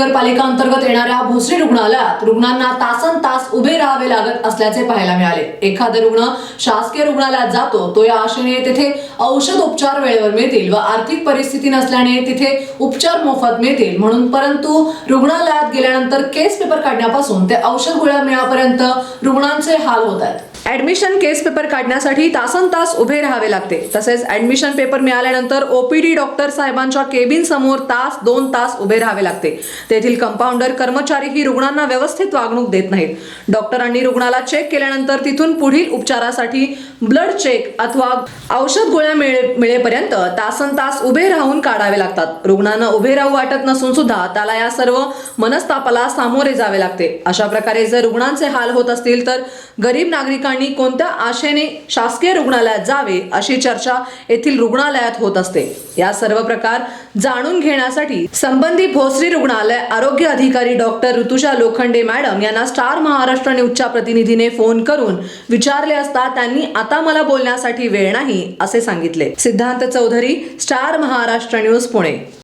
महानगरपालिका अंतर्गत येणाऱ्या भोसरी रुग्णालयात रुग्णांना तासन तास उभे राहावे लागत असल्याचे पाहायला मिळाले. एखादा रुग्ण शासकीय रुग्णालयात जातो तो या आशेने तेथे औषध उपचार वेळेवर मिळतील व आर्थिक परिस्थिती नसल्याने तिथे उपचार मोफत मिळतील. म्हणून परंतु रुग्णालयात गेल्यानंतर केस पेपर काढण्यापासून ते औषध गोळ्या मिळापर्यंत रुग्णांचे हाल होत आहेत. ऍडमिशन केस पेपर काढण्यासाठी तासन तास उभे राहावे लागते. तसेच ऍडमिशन पेपर मिळाल्यानंतर ओपीडी डॉक्टर साहेबांच्या केबिन समोर तास दोन तास उभे राहावे लागते. तेथील कंपाऊंडर कर्मचारीही रुग्णांना व्यवस्थित वागणूक देत नाहीत. डॉक्टरांनी रुग्णाला चेक केल्यानंतर तिथून पुढील उपचारासाठी ब्लड चेक अथवा औषध गोळ्या मिळे मिळेपर्यंत तासन तास उभे राहून काढावे लागतात. रुग्णांना उभे राहू वाटत नसून सुद्धा त्याला या सर्व मनस्तापाला सामोरे जावे लागते. अशा प्रकारे जर रुग्णांचे हाल होत असतील तर गरीब नागरिकांनी कोणत्या आशेने शासकीय रुग्णालयात जावे अशी चर्चा येथील रुग्णालयात होत असते. या सर्व प्रकार जाणून घेण्यासाठी संबंधित भोसरी रुग्णालय आरोग्य अधिकारी डॉक्टर ऋतुजा लोखंडे मॅडम यांना स्टार महाराष्ट्र न्यूजच्या प्रतिनिधीने फोन करून विचारले असता त्यांनी आता मला बोलण्यासाठी वेळ नाही असे सांगितले. Siddhant Chaudhari Star Maharashtra news Pune.